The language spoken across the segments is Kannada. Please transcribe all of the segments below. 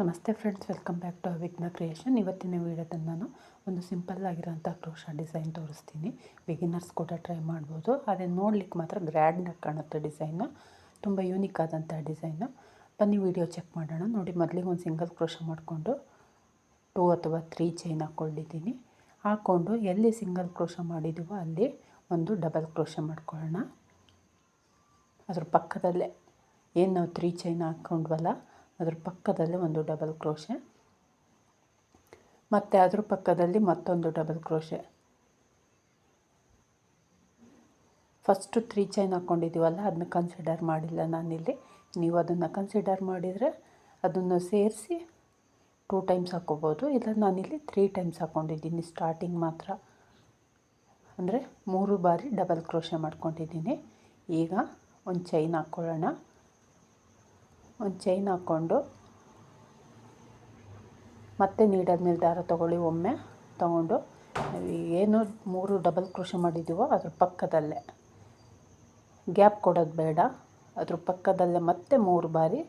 ನಮಸ್ತೆ friends, welcome back to Vighna creation. ಇವತ್ತಿನ ವೀಡಿಯೋದಲ್ಲಿ ನಾನು ಒಂದು ಸಿಂಪಲ್ ಆಗಿರೋಂಥ ಕ್ರೋಶ ಡಿಸೈನ್ ತೋರಿಸ್ತೀನಿ. ಬಿಗಿನರ್ಸ್ ಕೂಡ ಟ್ರೈ ಮಾಡ್ಬೋದು. ಅದೇ ನೋಡ್ಲಿಕ್ಕೆ ಮಾತ್ರ ಗ್ರ್ಯಾಂಡಾಗಿ ಕಾಣುತ್ತೆ ಡಿಸೈನು ತುಂಬ ಯೂನಿಕ್ ಆದಂಥ ಡಿಸೈನು ಬನ್ನಿ ವಿಡಿಯೋ ಚೆಕ್ ಮಾಡೋಣ. ನೋಡಿ, ಮೊದಲಿಗೆ ಒಂದು ಸಿಂಗಲ್ ಕ್ರೋಶ ಮಾಡಿಕೊಂಡು ಟೂ ಅಥವಾ ತ್ರೀ ಚೈನ್ ಹಾಕ್ಕೊಂಡಿದ್ದೀನಿ. ಹಾಕ್ಕೊಂಡು ಎಲ್ಲಿ ಸಿಂಗಲ್ ಕ್ರೋಶ ಮಾಡಿದ್ದೀವೋ ಅಲ್ಲಿ ಒಂದು ಡಬಲ್ ಕ್ರೋಶ ಮಾಡ್ಕೊಳ್ಳೋಣ. ಅದ್ರ ಪಕ್ಕದಲ್ಲೇ, ಏನು ನಾವು ತ್ರೀ ಚೈನ್ ಹಾಕ್ಕೊಂಡ್ವಲ್ಲ ಅದ್ರ ಪಕ್ಕದಲ್ಲಿ ಒಂದು ಡಬಲ್ ಕ್ರೋಶೆ ಮತ್ತು ಅದ್ರ ಪಕ್ಕದಲ್ಲಿ ಮತ್ತೊಂದು double crochet first three chain ಹಾಕ್ಕೊಂಡಿದ್ದೀವಲ್ಲ ಅದನ್ನ ಕನ್ಸಿಡರ್ ಮಾಡಿಲ್ಲ ನಾನಿಲ್ಲಿ. ನೀವು ಅದನ್ನು ಕನ್ಸಿಡರ್ ಮಾಡಿದರೆ ಅದನ್ನು ಸೇರಿಸಿ ಟೂ ಟೈಮ್ಸ್ ಹಾಕ್ಕೋಬೋದು ಇಲ್ಲ ನಾನಿಲ್ಲಿ ತ್ರೀ ಟೈಮ್ಸ್ ಹಾಕ್ಕೊಂಡಿದ್ದೀನಿ ಸ್ಟಾರ್ಟಿಂಗ್ ಮಾತ್ರ. ಅಂದರೆ ಮೂರು ಬಾರಿ ಡಬಲ್ ಕ್ರೋಶೆ ಮಾಡ್ಕೊಂಡಿದ್ದೀನಿ. ಈಗ ಒಂದು ಚೈನ್ ಹಾಕ್ಕೊಳ್ಳೋಣ ಒಂದು ಚೈನ್ ಹಾಕ್ಕೊಂಡು ಮತ್ತೆ ನೀಡಾದ ಮೇಲೆ ದಾರ ತೊಗೊಳ್ಳಿ ಒಮ್ಮೆ. ತೊಗೊಂಡು ಏನು ಮೂರು ಡಬಲ್ ಕೃಷಿ ಮಾಡಿದ್ದೀವೋ ಅದ್ರ ಪಕ್ಕದಲ್ಲೇ. ಗ್ಯಾಪ್ ಕೊಡೋದು ಬೇಡ. ಅದ್ರ ಪಕ್ಕದಲ್ಲೇ ಮತ್ತೆ ಮೂರು ಬಾರಿ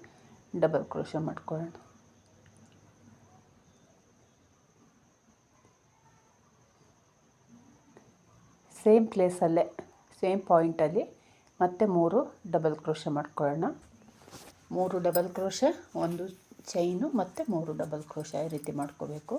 ಡಬಲ್ ಕೃಷಿ ಮಾಡ್ಕೊಳ್ಳೋಣ. ಸೇಮ್ ಪ್ಲೇಸಲ್ಲೇ, ಸೇಮ್ ಪಾಯಿಂಟಲ್ಲಿ ಮತ್ತೆ ಮೂರು ಡಬಲ್ ಕ್ರೋಶ ಮಾಡ್ಕೊಳ್ಳೋಣ. ಮೂರು ಡಬಲ್ ಕ್ರೋಶ ಒಂದು ಚೈನು ಮತ್ತು ಮೂರು ಡಬಲ್ ಕ್ರೋಶ ಈ ರೀತಿ ಮಾಡ್ಕೋಬೇಕು.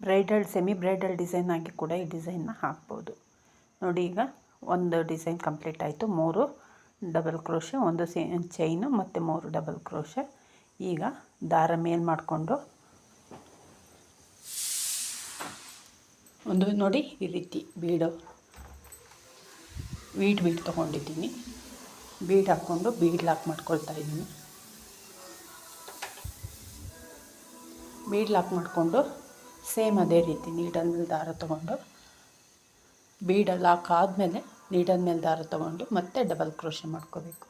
ಬ್ರೈಡಲ್ ಸೆಮಿ ಬ್ರೈಡಲ್ ಡಿಸೈನ್ ಆಗಿ ಕೂಡ ಈ ಡಿಸೈನ್ನ ಹಾಕ್ಬೋದು. ನೋಡಿ ಈಗ ಒಂದು ಡಿಸೈನ್ ಕಂಪ್ಲೀಟ್ ಆಯಿತು, ಮೂರು ಡಬಲ್ ಕ್ರೋಶೆ, ಒಂದು ಸೇ, ಚೈನು ಮತ್ತು ಮೂರು ಡಬಲ್ ಕ್ರೋಶೆ. ಈಗ ದಾರ ಮೇಲ್ ಮಾಡಿಕೊಂಡು ಒಂದು ನೋಡಿ ಈ ರೀತಿ ಬೀಡು. ವೀಟ್ ಬೀಡ್ ತೊಗೊಂಡಿದ್ದೀನಿ. ಬೀಡ್ ಹಾಕ್ಕೊಂಡು ಬೀಡ್ ಲಾಕ್ ಮಾಡ್ಕೊಳ್ತಾ ಇದ್ದೀನಿ. ಬೀಡ್ ಲಾಕ್ ಮಾಡಿಕೊಂಡು ಸೇಮ್ ಅದೇ ರೀತಿ ನೀಡಲ್ ದಾರ ತೊಗೊಂಡು ಬೀಡ ಲಾಕ್ ಆದಮೇಲೆ ನೀಡಲ್ ಮೇಲೆ ದಾರ ತೊಗೊಂಡು ಮತ್ತೆ ಡಬಲ್ ಕ್ರೋಶೆ ಮಾಡ್ಕೋಬೇಕು.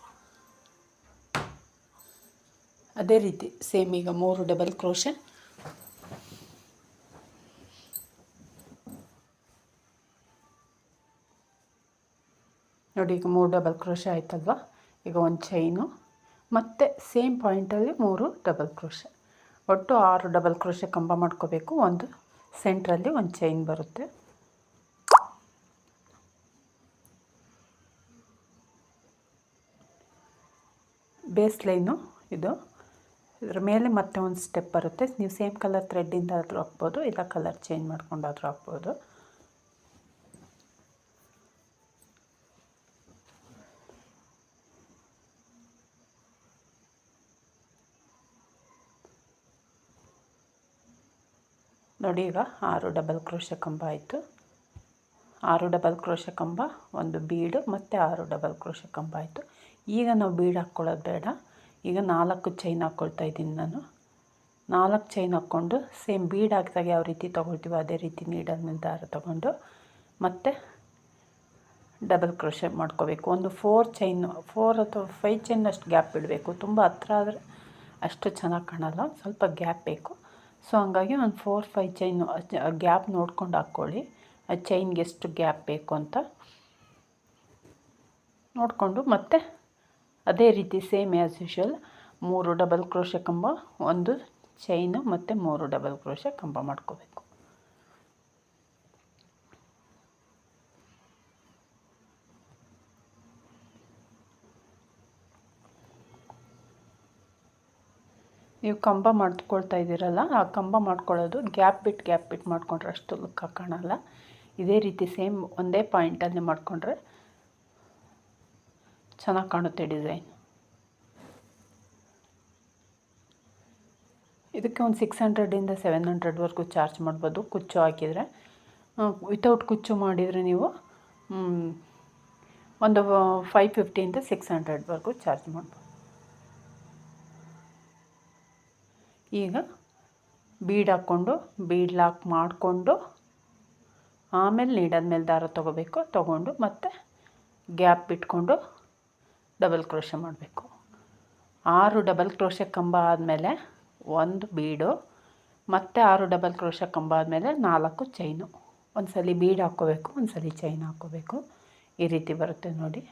ಅದೇ ರೀತಿ ಸೇಮ್ ಈಗ ಮೂರು ಡಬಲ್ ಕ್ರೋಶೆ ನೋಡಿ ಈಗ ಮೂರು ಡಬಲ್ ಕ್ರೋಶೆ ಆಯ್ತಲ್ವ? ಈಗ ಒಂದು ಚೈನು ಮತ್ತು ಸೇಮ್ ಪಾಯಿಂಟಲ್ಲಿ ಮೂರು ಡಬಲ್ ಕ್ರೋಶೆ ಒಟ್ಟು ಆರು ಡಬಲ್ ಕ್ರೋಶೆ ಕಂಬ ಮಾಡ್ಕೋಬೇಕು. ಒಂದು ಸೆಂಟ್ರಲ್ಲಿ ಒಂದು ಚೈನ್ ಬರುತ್ತೆ. ಬೇಸ್ ಲೈನು ಇದು. ಇದ್ರ ಮೇಲೆ ಮತ್ತೆ ಒಂದು ಸ್ಟೆಪ್ ಬರುತ್ತೆ. ನೀವು ಸೇಮ್ ಕಲರ್ ಥ್ರೆಡ್ಡಿಂದ ಆದರೂ ಹಾಕ್ಬೋದು, ಇಲ್ಲ ಕಲರ್ ಚೇಂಜ್ ಮಾಡ್ಕೊಂಡಾದರೂ ಹಾಕ್ಬೋದು. ನೋಡಿ, ಈಗ ಆರು ಡಬಲ್ ಕ್ರೋಶ ಕಂಬ ಆಯಿತು. ಆರು ಡಬಲ್ ಕ್ರೋಶ ಕಂಬ, ಒಂದು ಬೀಡು ಮತ್ತು ಆರು ಡಬಲ್ ಕ್ರೋಶ ಕಂಬ ಆಯಿತು. ಈಗ ನಾವು ಬೀಡ್ ಹಾಕ್ಕೊಳ್ಳೋದು ಬೇಡ. ಈಗ ನಾಲ್ಕು ಚೈನ್ ಹಾಕ್ಕೊಳ್ತಾ ಇದ್ದೀನಿ ನಾನು. ನಾಲ್ಕು ಚೈನ್ ಹಾಕ್ಕೊಂಡು ಸೇಮ್ ಬೀಡ್ ಹಾಕಿದಾಗ ಯಾವ ರೀತಿ ತೊಗೊಳ್ತೀವೋ ಅದೇ ರೀತಿ ನೀಡಲ್ ಮೇಲೆ ತೊಗೊಂಡು ಮತ್ತು ಡಬಲ್ ಕ್ರೋಶೆ ಮಾಡ್ಕೋಬೇಕು. ಒಂದು ಫೋರ್ ಚೈನ್ ಫೋರ್ ಅಥವಾ ಫೈವ್ ಚೈನ್ ಅಷ್ಟು ಗ್ಯಾಪ್ ಬಿಡಬೇಕು. ತುಂಬ ಹತ್ರ ಆದರೆ ಅಷ್ಟು ಚೆನ್ನಾಗಿ ಕಾಣಲ್ಲ. ಸ್ವಲ್ಪ ಗ್ಯಾಪ್ ಬೇಕು. ಸೊ ಹಂಗಾಗಿ ಒಂದು ಫೋರ್ ಫೈವ್ ಚೈನು ಗ್ಯಾಪ್ ನೋಡ್ಕೊಂಡು ಹಾಕ್ಕೊಳ್ಳಿ. ಆ ಚೈನ್ಗೆ ಎಷ್ಟು ಗ್ಯಾಪ್ ಬೇಕು ಅಂತ ನೋಡಿಕೊಂಡು ಮತ್ತೆ ಅದೇ ರೀತಿ ಸೇಮ್ ಆ್ಯಸ್ ಯೂಶ್ವಲ್ ಮೂರು ಡಬಲ್ ಕ್ರೋಶ ಕಂಬ, ಒಂದು ಚೈನು ಮತ್ತು ಮೂರು ಡಬಲ್ ಕ್ರೋಶ ಕಂಬ ಮಾಡ್ಕೋಬೇಕು. ನೀವು ಕಂಬ ಮಾಡ್ಕೊಳ್ತಾ ಇದ್ದೀರಲ್ಲ, ಆ ಕಂಬ ಮಾಡ್ಕೊಳ್ಳೋದು ಗ್ಯಾಪ್ ಬಿಟ್ಟು ಗ್ಯಾಪ್ ಬಿಟ್ಟು ಮಾಡಿಕೊಂಡ್ರೆ ಅಷ್ಟು ಲುಕ್ ಕಾಣಲ್ಲ ಇದೇ ರೀತಿ ಸೇಮ್ ಒಂದೇ ಪಾಯಿಂಟಲ್ಲಿ ಮಾಡಿಕೊಂಡ್ರೆ ಚೆನ್ನಾಗಿ ಕಾಣುತ್ತೆ ಡಿಸೈನ್. ಇದಕ್ಕೆ ಒಂದು ಸಿಕ್ಸ್ ಹಂಡ್ರೆಡಿಂದ ಸೆವೆನ್ ಹಂಡ್ರೆಡ್ವರೆಗೂ ಚಾರ್ಜ್ ಮಾಡ್ಬೋದು, ಕುಚ್ಚು ಹಾಕಿದರೆ. ವಿತೌಟ್ ಕುಚ್ಚು ಮಾಡಿದರೆ ನೀವು ಒಂದು ಫೈವ್ ಫಿಫ್ಟಿಯಿಂದ ಸಿಕ್ಸ್ ಹಂಡ್ರೆಡ್ವರೆಗೂ ಚಾರ್ಜ್ ಮಾಡ್ಬೋದು. ಈಗ ಬೀಡ್ ಹಾಕ್ಕೊಂಡು ಬೀಡ್ ಲಾಕ್ ಮಾಡಿಕೊಂಡು, ಆಮೇಲೆ ನೀಡಾದ ಮೇಲೆ ದಾರ ತೊಗೋಬೇಕು, ತೊಗೊಂಡು ಮತ್ತು ಗ್ಯಾಪ್ ಬಿಟ್ಕೊಂಡು ಡಬಲ್ ಕ್ರೋಶೆ ಮಾಡಬೇಕು. ಆರು ಡಬಲ್ ಕ್ರೋಶೆ ಕಂಬ ಆದಮೇಲೆ ಒಂದು ಬೀಡು, ಮತ್ತೆ ಆರು ಡಬಲ್ ಕ್ರೋಶ ಕಂಬ ಆದಮೇಲೆ ನಾಲ್ಕು ಚೈನು. ಒಂದು ಸಲ ಬೀಡ್ ಹಾಕ್ಕೋಬೇಕು ಒಂದು ಸಲ ಚೈನ್ ಹಾಕ್ಕೋಬೇಕು. ಈ ರೀತಿ ಬರುತ್ತೆ ನೋಡಿ.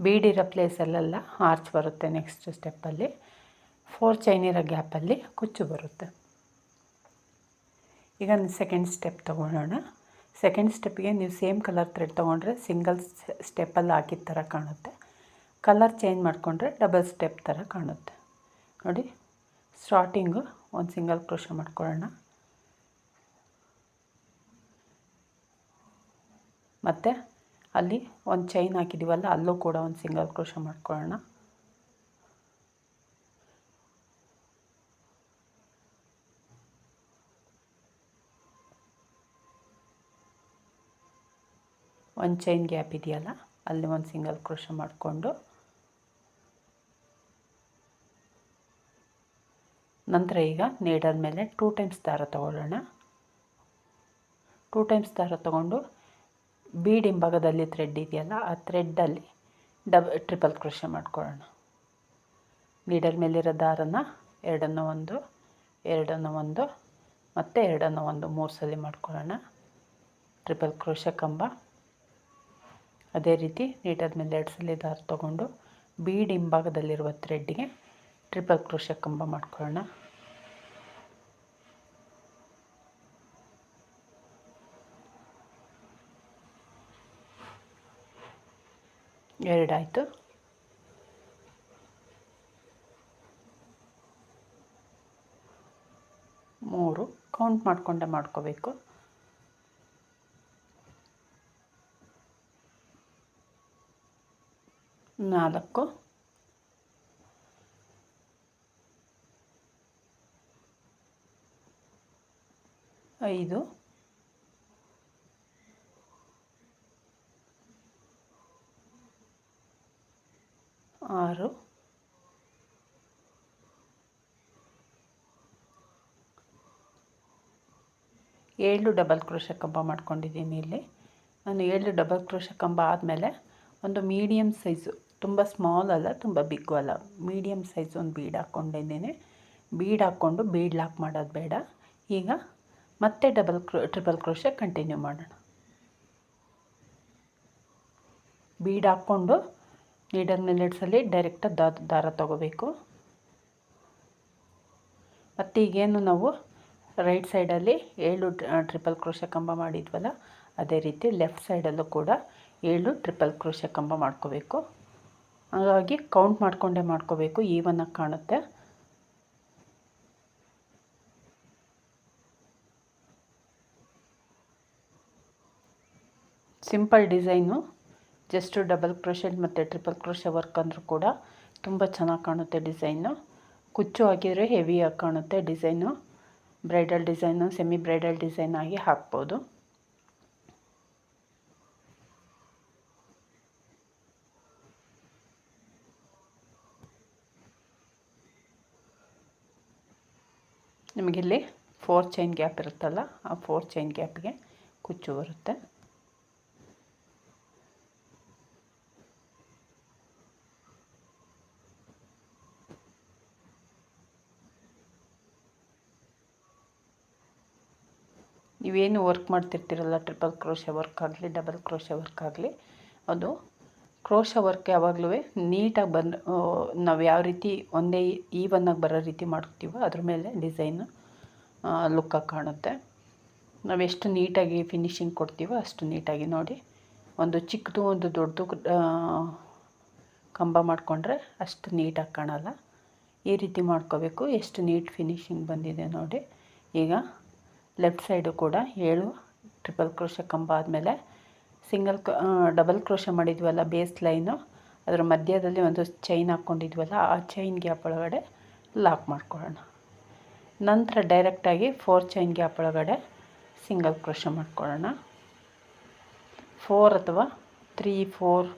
ಬೀಡಿರೋ ಪ್ಲೇಸಲ್ಲೆಲ್ಲ ಆರ್ಚ್ ಬರುತ್ತೆ ನೆಕ್ಸ್ಟ್ ಸ್ಟೆಪ್ಪಲ್ಲಿ ಫೋರ್ ಚೈನ್ ಇರೋ ಗ್ಯಾಪಲ್ಲಿ ಕುಚ್ಚು ಬರುತ್ತೆ. ಈಗ ಸೆಕೆಂಡ್ ಸ್ಟೆಪ್ ತೊಗೊಳ್ಳೋಣ. ಸೆಕೆಂಡ್ ಸ್ಟೆಪ್ಗೆ ನೀವು ಸೇಮ್ ಕಲರ್ ಥ್ರೆಡ್ ತೊಗೊಂಡ್ರೆ ಸಿಂಗಲ್ ಸ್ಟೆಪ್ಪಲ್ಲಿ ಹಾಕಿದ ಥರ ಕಾಣುತ್ತೆ. ಕಲರ್ ಚೇಂಜ್ ಮಾಡಿಕೊಂಡ್ರೆ ಡಬಲ್ ಸ್ಟೆಪ್ ಥರ ಕಾಣುತ್ತೆ. ನೋಡಿ ಸ್ಟಾರ್ಟಿಂಗು ಒಂದು ಸಿಂಗಲ್ ಕ್ರೋಶ ಮಾಡ್ಕೊಳ್ಳೋಣ. ಮತ್ತು ಅಲ್ಲಿ ಒಂದು ಚೈನ್ ಹಾಕಿದ್ದೀವಲ್ಲ ಅಲ್ಲೂ ಕೂಡ ಒಂದು ಸಿಂಗಲ್ ಕ್ರೋಶ ಮಾಡ್ಕೊಳ್ಳೋಣ. ಒಂದು ಚೈನ್ ಗ್ಯಾಪ್ ಇದೆಯಲ್ಲ, ಅಲ್ಲಿ ಒಂದು ಸಿಂಗಲ್ ಕ್ರೋಶ ಮಾಡಿಕೊಂಡು ನಂತರ ಈಗ ನೀಡಲ್ ಮೇಲೆ ಟೂ ಟೈಮ್ಸ್ ದಾರ ತಗೊಳ್ಳೋಣ. ಟೂ ಟೈಮ್ಸ್ ದಾರ ತಗೊಂಡು ಬೀಡ್ ಹಿಂಭಾಗದಲ್ಲಿ ಥ್ರೆಡ್ ಇದೆಯಲ್ಲ, ಆ ಥ್ರೆಡ್ಡಲ್ಲಿ ಡಬ್ ಟ್ರಿಪಲ್ ಕ್ರೋಶ ಮಾಡ್ಕೊಳ್ಳೋಣ. ನೀಡಲ್ ಮೇಲಿರೋ ದಾರನ ಎರಡನ್ನು ಒಂದು ಎರಡನ್ನು ಒಂದು, ಮತ್ತು ಎರಡನ್ನು ಒಂದು ಮೂರು ಸಲ ಮಾಡ್ಕೊಳ್ಳೋಣ. ಟ್ರಿಪಲ್ ಕ್ರೋಶ ಕಂಬ ಅದೇ ರೀತಿ ನೀಟಾದ ಮೇಲೆ ಎರಡು ಸಲ ದಾರ ತೊಗೊಂಡು ಬೀಡ್ ಹಿಂಭಾಗದಲ್ಲಿರುವ ಥ್ರೆಡ್ಗೆ ಟ್ರಿಪಲ್ ಕ್ರೋಶ ಕಂಬ ಮಾಡ್ಕೊಳ್ಳೋಣ. ಎರಡಾಯಿತು. ಮೂರು ಕೌಂಟ್ ಮಾಡಿಕೊಂಡೆ ಮಾಡ್ಕೋಬೇಕು. ನಾಲ್ಕು. ಐದು. ಆರು. ಏಳು ಡಬಲ್ ಕ್ರೋಶ ಕಂಬ ಮಾಡ್ಕೊಂಡಿದ್ದೀನಿ ಇಲ್ಲಿ. ನಾನು ಏಳು ಡಬಲ್ ಕ್ರೋಶ ಕಂಬ ಆದಮೇಲೆ ಒಂದು ಮೀಡಿಯಮ್ ಸೈಜು ತುಂಬ ಸ್ಮಾಲ್ ಅಲ್ಲ, ತುಂಬ ಬಿಗ್ಗು ಅಲ್ಲ. ಮೀಡಿಯಮ್ ಸೈಜ್ ಒಂದು ಬೀಡ್ ಹಾಕ್ಕೊಂಡಿದ್ದೀನಿ ಬೀಡ್ ಹಾಕ್ಕೊಂಡು ಬೀಡ್ ಲಾಕ್ ಮಾಡೋದು ಬೇಡ. ಈಗ ಮತ್ತೆ ಡಬಲ್ ಕ್ರೋ ಟ್ರಿಪಲ್ ಕ್ರೋಶ ಕಂಟಿನ್ಯೂ ಮಾಡೋಣ. ಬೀಡ್ ಹಾಕ್ಕೊಂಡು ನೀಡಲ್ ಮಿಲೆಟ್ಸಲ್ಲಿ ಡೈರೆಕ್ಟಾಗಿ ದಾರ ದಾರ ತೊಗೋಬೇಕು. ಮತ್ತು ಈಗೇನು ನಾವು ರೈಟ್ ಸೈಡಲ್ಲಿ ಏಳು ಟ್ರಿಪಲ್ ಕ್ರೋಶ ಕಂಬ ಮಾಡಿದ್ವಲ್ಲ, ಅದೇ ರೀತಿ ಲೆಫ್ಟ್ ಸೈಡಲ್ಲೂ ಕೂಡ ಏಳು ಟ್ರಿಪಲ್ ಕ್ರೋಶ ಕಂಬ ಮಾಡ್ಕೋಬೇಕು. ಹಾಗಾಗಿ ಕೌಂಟ್ ಮಾಡಿಕೊಂಡೇ ಮಾಡ್ಕೋಬೇಕು ಈವನ್ನಾಗಿ ಕಾಣುತ್ತೆ. Simple design just double crochet ಮತ್ತು ಟ್ರಿಪಲ್ ಕ್ರೋಷೆ ವರ್ಕ್ ಅಂದರೂ ಕೂಡ ತುಂಬ ಚೆನ್ನಾಗಿ ಕಾಣುತ್ತೆ ಡಿಸೈನು ಕುಚ್ಚು ಹಾಕಿದರೆ ಹೆವಿಯಾಗಿ ಕಾಣುತ್ತೆ design bridal design semi bridal design ಆಗಿ ಹಾಕ್ಬೋದು. ನಿಮಗಿಲ್ಲಿ ಫೋರ್ ಚೈನ್ ಗ್ಯಾಪ್ ಇರುತ್ತಲ್ಲ, ಆ ಫೋರ್ ಚೈನ್ ಗ್ಯಾಪ್ಗೆ ಕುಚ್ಚು ಬರುತ್ತೆ. ನೀವೇನು ವರ್ಕ್ ಮಾಡ್ತಿರ್ತೀರಲ್ಲ ಟ್ರಿಪಲ್ ಕ್ರೋಶ ವರ್ಕ್ ಆಗಲಿ ಡಬಲ್ ಕ್ರೋಶ ವರ್ಕ್ ಆಗಲಿ, ಅದು ಕ್ರೋಶ ವರ್ಕ್ ಯಾವಾಗಲೂ ನೀಟಾಗಿ ಬಂದು ನಾವು ಯಾವ ರೀತಿ ಒಂದೇ ಈವನ್ನಾಗಿ ಬರೋ ರೀತಿ ಮಾಡ್ತೀವೋ ಅದ್ರ ಮೇಲೆ ಡಿಸೈನ್ ಲುಕ್ಕಾಗಿ ಕಾಣುತ್ತೆ. ನಾವು ಎಷ್ಟು ನೀಟಾಗಿ ಫಿನಿಶಿಂಗ್ ಕೊಡ್ತೀವೋ ಅಷ್ಟು ನೀಟಾಗಿ ನೋಡಿ. ಒಂದು ಚಿಕ್ಕದು, ಒಂದು ದೊಡ್ಡದು ಕಂಬ ಮಾಡಿಕೊಂಡ್ರೆ ಅಷ್ಟು ನೀಟಾಗಿ ಕಾಣಲ್ಲ. ಈ ರೀತಿ ಮಾಡ್ಕೋಬೇಕು. ಎಷ್ಟು ನೀಟ್ ಫಿನಿಶಿಂಗ್ ಬಂದಿದೆ ನೋಡಿ. ಈಗ ಲೆಫ್ಟ್ ಸೈಡು ಕೂಡ ಏಳು ಟ್ರಿಪಲ್ ಕ್ರೋಶ ಕಂಬ ಆದಮೇಲೆ ಸಿಂಗಲ್ ಡಬಲ್ ಕ್ರೋಶ ಮಾಡಿದ್ವಲ್ಲ ಬೇಸ್ ಲೈನು, ಅದರ ಮಧ್ಯದಲ್ಲಿ ಒಂದು ಚೈನ್ ಹಾಕ್ಕೊಂಡಿದ್ವಲ್ಲ, ಆ ಚೈನ್ ಗ್ಯಾಪ್ ಒಳಗಡೆ ಲಾಕ್ ಮಾಡ್ಕೊಳ್ಳೋಣ. ನಂತರ ಡೈರೆಕ್ಟಾಗಿ ಫೋರ್ ಚೈನ್ ಗ್ಯಾಪ್ ಒಳಗಡೆ ಸಿಂಗಲ್ ಕ್ರೋಶ ಮಾಡ್ಕೊಳ್ಳೋಣ. ಫೋರ್ ಅಥವಾ ತ್ರೀ ಫೋರ್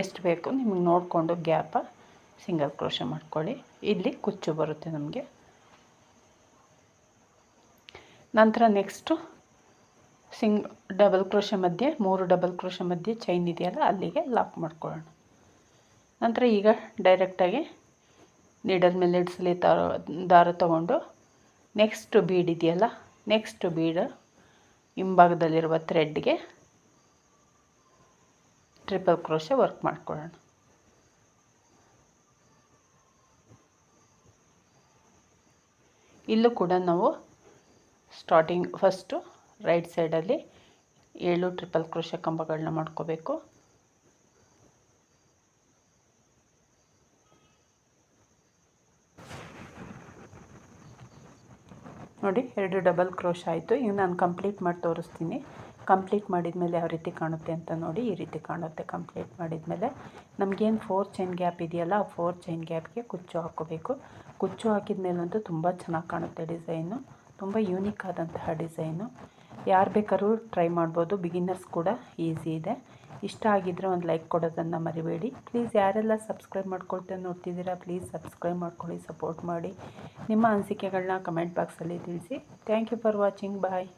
ಎಷ್ಟು ಬೇಕು ನಿಮಗೆ ನೋಡಿಕೊಂಡು ಗ್ಯಾಪ ಸಿಂಗಲ್ ಕ್ರೋಶ ಮಾಡ್ಕೊಳ್ಳಿ. ಇಲ್ಲಿ ಕುಚ್ಚು ಬರುತ್ತೆ ನಮಗೆ. ನಂತರ ನೆಕ್ಸ್ಟು ಸಿಂಗ್ ಡಬಲ್ ಕ್ರೋಶ ಮಧ್ಯೆ, ಮೂರು ಡಬಲ್ ಕ್ರೋಶ ಮಧ್ಯೆ ಚೈನ್ ಇದೆಯಲ್ಲ, ಅಲ್ಲಿಗೆ ಲಾಕ್ ಮಾಡ್ಕೊಳ್ಳೋಣ. ನಂತರ ಈಗ ಡೈರೆಕ್ಟಾಗಿ ನೀಡಲ್ ಮೇಲೆ ಇಡ್ಸಲಿ ದಾರ ದಾರ ತಗೊಂಡು ನೆಕ್ಸ್ಟ್ ಬೀಡ್ ಇದೆಯಲ್ಲ ನೆಕ್ಸ್ಟ್ ಬೀಡ್ ಹಿಂಭಾಗದಲ್ಲಿರುವ ಥ್ರೆಡ್ಗೆ ಟ್ರಿಪಲ್ ಕ್ರೋಶ ವರ್ಕ್ ಮಾಡ್ಕೊಳ್ಳೋಣ. ಇಲ್ಲೂ ಕೂಡ ನಾವು ಸ್ಟಾರ್ಟಿಂಗ್ ಫಸ್ಟು ರೈಟ್ ಸೈಡಲ್ಲಿ ಏಳು ಟ್ರಿಪಲ್ ಕ್ರೋಶ ಕಂಬಗಳನ್ನ ಮಾಡ್ಕೋಬೇಕು. ನೋಡಿ, ಎರಡು ಡಬಲ್ ಕ್ರೋಶ ಆಯಿತು. ಈಗ ನಾನು ಕಂಪ್ಲೀಟ್ ಮಾಡಿ ತೋರಿಸ್ತೀನಿ. ಕಂಪ್ಲೀಟ್ ಮಾಡಿದ ಮೇಲೆ ಯಾವ ರೀತಿ ಕಾಣುತ್ತೆ ಅಂತ ನೋಡಿ, ಈ ರೀತಿ ಕಾಣುತ್ತೆ ಕಂಪ್ಲೀಟ್ ಮಾಡಿದ ಮೇಲೆ ನಮಗೇನು ಫೋರ್ ಚೈನ್ ಗ್ಯಾಪ್ ಇದೆಯಲ್ಲ, ಆ ಫೋರ್ ಚೈನ್ ಗ್ಯಾಪ್ಗೆ ಕುಚ್ಚು ಹಾಕೋಬೇಕು ಕುಚ್ಚು ಹಾಕಿದ ಮೇಲಂತೂ ತುಂಬ ಚೆನ್ನಾಗಿ ಕಾಣುತ್ತೆ ಡಿಸೈನು ತುಂಬ ಯೂನಿಕ್ ಆದಂತಹ ಡಿಸೈನು ಯಾರು ಬೇಕಾದ್ರೂ ಟ್ರೈ ಮಾಡ್ಬೋದು. ಬಿಗಿನ್ನರ್ಸ್ ಕೂಡ ಈಸಿ ಇದೆ. ಇಷ್ಟ ಆಗಿದ್ದರೆ ಒಂದು ಲೈಕ್ ಕೊಡೋದನ್ನು ಮರಿಬೇಡಿ. ಪ್ಲೀಸ್ ಯಾರೆಲ್ಲ ಸಬ್ಸ್ಕ್ರೈಬ್ ಮಾಡ್ಕೊಳ್ತಾ ನೋಡ್ತಿದ್ದೀರಾ ಪ್ಲೀಸ್ ಸಬ್ಸ್ಕ್ರೈಬ್ ಮಾಡ್ಕೊಳ್ಳಿ ಸಪೋರ್ಟ್ ಮಾಡಿ. ನಿಮ್ಮ ಅನಿಸಿಕೆಗಳನ್ನ ಕಮೆಂಟ್ ಬಾಕ್ಸಲ್ಲಿ ತಿಳಿಸಿ. Thank you for watching bye